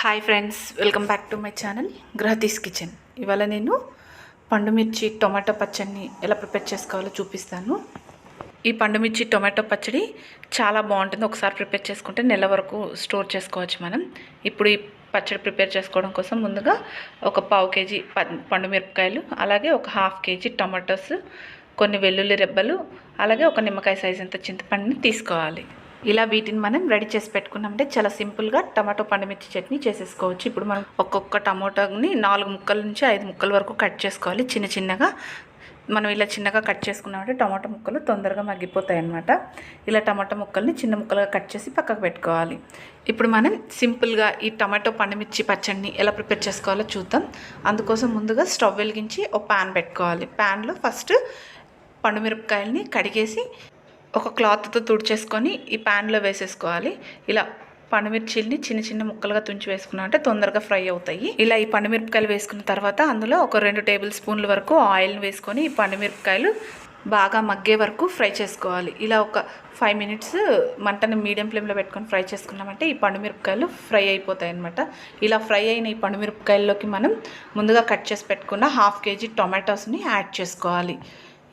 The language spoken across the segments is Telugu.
Hi friends welcome back to my channel Grahathis kitchen ఇవాళ నేను పండుమిర్చి టొమాటో పచ్చడిని ఎలా ప్రిపేర్ చేసుకోవాలో చూపిస్తాను. ఈ పండుమిర్చి టొమాటో పచ్చడి చాలా బాగుంటుంది. ఒకసారి ప్రిపేర్ చేసుకుంటే నెల వరకు స్టోర్ చేసుకోవచ్చు మనం. ఇప్పుడు ఈ పచ్చడి ప్రిపేర్ చేసుకోవడం కోసం ముందుగా ఒక పావు కేజీ పండుమిరపకాయలు పండు మిరపకాయలు అలాగే ఒక హాఫ్ కేజీ టొమాటోస్ కొన్ని వెల్లుల్లి రెబ్బలు అలాగే ఒక నిమ్మకాయ సైజ్ అంత చింతపండుని తీసుకోవాలి. ఇలా వీటిని మనం రెడీ చేసి పెట్టుకున్నామంటే చాలా సింపుల్గా టమాటో పండుమిర్చి చట్నీ చేసేసుకోవచ్చు. ఇప్పుడు మనం ఒక్కొక్క టమాటోని నాలుగు ముక్కల నుంచి ఐదు ముక్కల వరకు కట్ చేసుకోవాలి. చిన్న చిన్నగా మనం ఇలా చిన్నగా కట్ చేసుకున్నామంటే టమాటో ముక్కలు తొందరగా మగ్గిపోతాయి అన్నమాట. ఇలా టమాటో ముక్కల్ని చిన్న ముక్కలుగా కట్ చేసి పక్కకు పెట్టుకోవాలి. ఇప్పుడు మనం సింపుల్గా ఈ టమాటో పండుమిర్చి పచ్చడిని ఎలా ప్రిపేర్ చేసుకోవాలో చూద్దాం. అందుకోసం ముందుగా స్టవ్ వెలిగించి ఒక ప్యాన్ పెట్టుకోవాలి. ప్యాన్లో ఫస్ట్ పండుమిరపకాయలని కడిగేసి ఒక క్లాత్తో తుడిచేసుకొని ఈ ప్యాన్లో వేసేసుకోవాలి. ఇలా పండుమిర్చిల్ని చిన్న చిన్న ముక్కలుగా తుంచి వేసుకున్నా అంటే తొందరగా ఫ్రై అవుతాయి. ఇలా ఈ పండుమిరపకాయలు వేసుకున్న తర్వాత అందులో ఒక రెండు టేబుల్ స్పూన్ల వరకు ఆయిల్ని వేసుకొని ఈ పండుమిరపకాయలు బాగా మగ్గే వరకు ఫ్రై చేసుకోవాలి. ఇలా ఒక ఫైవ్ మినిట్స్ మంటని మీడియం ఫ్లేమ్లో పెట్టుకొని ఫ్రై చేసుకున్నామంటే ఈ పండుమిరపకాయలు ఫ్రై అయిపోతాయి అనమాట ఇలా ఫ్రై అయిన ఈ పండుమిరపకాయల్లోకి మనం ముందుగా కట్ చేసి పెట్టుకున్న హాఫ్ కేజీ టొమాటోస్ని యాడ్ చేసుకోవాలి.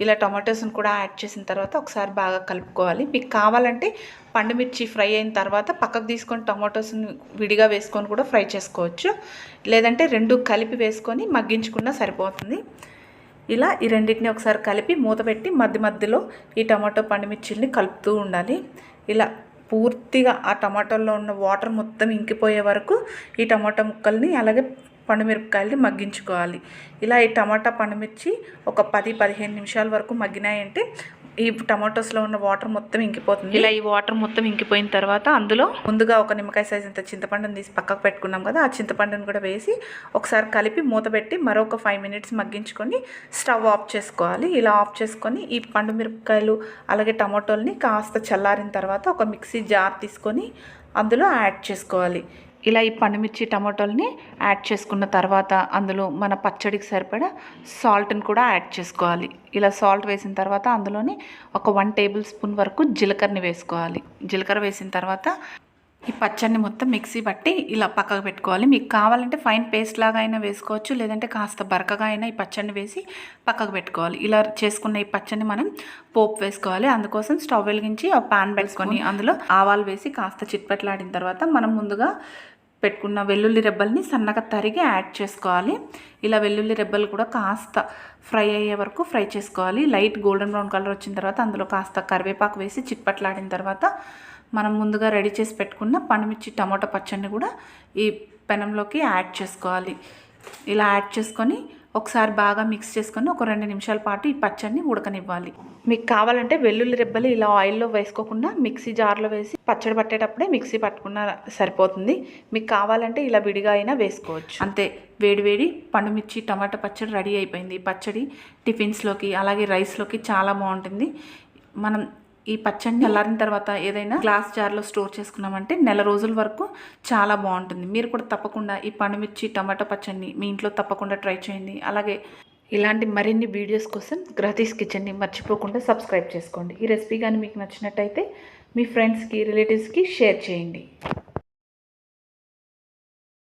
ఇలా టొమాటోస్ని కూడా యాడ్ చేసిన తర్వాత ఒకసారి బాగా కలుపుకోవాలి. మీకు కావాలంటే పండుమిర్చి ఫ్రై అయిన తర్వాత పక్కకు తీసుకొని టొమాటోస్ని విడిగా వేసుకొని కూడా ఫ్రై చేసుకోవచ్చు. లేదంటే రెండు కలిపి వేసుకొని మగ్గించుకున్నా సరిపోతుంది. ఇలా ఈ రెండింటిని ఒకసారి కలిపి మూత పెట్టి మధ్య మధ్యలో ఈ టమాటో పండుమిర్చిల్ని కలుపుతూ ఉండాలి. ఇలా పూర్తిగా ఆ టమాటోలో ఉన్న వాటర్ మొత్తం ఇంకిపోయే వరకు ఈ టమాటో ముక్కల్ని అలాగే పండుమిరపకాయలని మగ్గించుకోవాలి. ఇలా ఈ టమాటా పండుమిర్చి ఒక పది పదిహేను నిమిషాల వరకు మగ్గినాయంటే ఈ టమాటోస్లో ఉన్న వాటర్ మొత్తం ఇంకిపోతుంది. ఇలా ఈ వాటర్ మొత్తం ఇంకిపోయిన తర్వాత అందులో ముందుగా ఒక నిమ్మకాయ సైజ్ అంత చింతపండుని తీసి పక్కకు పెట్టుకున్నాం కదా ఆ చింతపండుని కూడా వేసి ఒకసారి కలిపి మూత పెట్టి మరొక ఫైవ్ మినిట్స్ మగ్గించుకొని స్టవ్ ఆఫ్ చేసుకోవాలి. ఇలా ఆఫ్ చేసుకొని ఈ పండు మిరపకాయలు అలాగే టమాటోల్ని కాస్త చల్లారిన తర్వాత ఒక మిక్సీ జార్ తీసుకొని అందులో యాడ్ చేసుకోవాలి. ఇలా ఈ పండుమిర్చి టమాటోల్ని యాడ్ చేసుకున్న తర్వాత అందులో మన పచ్చడికి సరిపడా సాల్ట్ని కూడా యాడ్ చేసుకోవాలి. ఇలా సాల్ట్ వేసిన తర్వాత అందులోని ఒక వన్ టేబుల్ స్పూన్ వరకు జీలకర్రని వేసుకోవాలి. జీలకర్ర వేసిన తర్వాత ఈ పచ్చడిని మొత్తం మిక్సీ పట్టి ఇలా పక్కకు పెట్టుకోవాలి. మీకు కావాలంటే ఫైన్ పేస్ట్ లాగా అయినా వేసుకోవచ్చు లేదంటే కాస్త బరకగా అయినా ఈ పచ్చడిని వేసి పక్కకు పెట్టుకోవాలి. ఇలా చేసుకున్న ఈ పచ్చడిని మనం పోపు వేసుకోవాలి. అందుకోసం స్టవ్ వెలిగించి ఒక పాన్ పెట్టుకొని అందులో ఆవాలు వేసి కాస్త చిట్పట్లాడిన తర్వాత మనం ముందుగా పెట్టుకున్న వెల్లుల్లి రెబ్బల్ని సన్నగా తరిగి యాడ్ చేసుకోవాలి. ఇలా వెల్లుల్లి రెబ్బలు కూడా కాస్త ఫ్రై అయ్యే వరకు ఫ్రై చేసుకోవాలి. లైట్ గోల్డెన్ బ్రౌన్ కలర్ వచ్చిన తర్వాత అందులో కాస్త కరివేపాకు వేసి చిట్పట్లాడిన తర్వాత మనం ముందుగా రెడీ చేసి పెట్టుకున్న పండుమిర్చి టమాటో పచ్చడిని కూడా ఈ పెనంలోకి యాడ్ చేసుకోవాలి. ఇలా యాడ్ చేసుకొని ఒకసారి బాగా మిక్స్ చేసుకొని ఒక రెండు నిమిషాల పాటు ఈ పచ్చడిని ఉడకనివ్వాలి. మీకు కావాలంటే వెల్లుల్లి రెబ్బలు ఇలా ఆయిల్లో వేసుకోకుండా మిక్సీ జార్లో వేసి పచ్చడి పట్టేటప్పుడే మిక్సీ పట్టుకున్న సరిపోతుంది. మీకు కావాలంటే ఇలా విడిగా అయినా వేసుకోవచ్చు. అంతే వేడివేడి పండుమిర్చి టమాటా పచ్చడి రెడీ అయిపోయింది. ఈ పచ్చడి టిఫిన్స్లోకి అలాగే రైస్లోకి చాలా బాగుంటుంది. మనం ఈ పచ్చడిని చల్లారిన తర్వాత ఏదైనా గ్లాస్ జార్లో స్టోర్ చేసుకున్నామంటే నెల రోజుల వరకు చాలా బాగుంటుంది. మీరు కూడా తప్పకుండా ఈ పండుమిర్చి టమాటా పచ్చడిని మీ ఇంట్లో తప్పకుండా ట్రై చేయండి. అలాగే ఇలాంటి మరిన్ని వీడియోస్ కోసం గ్రహతీస్ కిచెన్ని మర్చిపోకుండా సబ్స్క్రైబ్ చేసుకోండి. ఈ రెసిపీ కానీ మీకు నచ్చినట్టయితే మీ ఫ్రెండ్స్కి రిలేటివ్స్కి షేర్ చేయండి.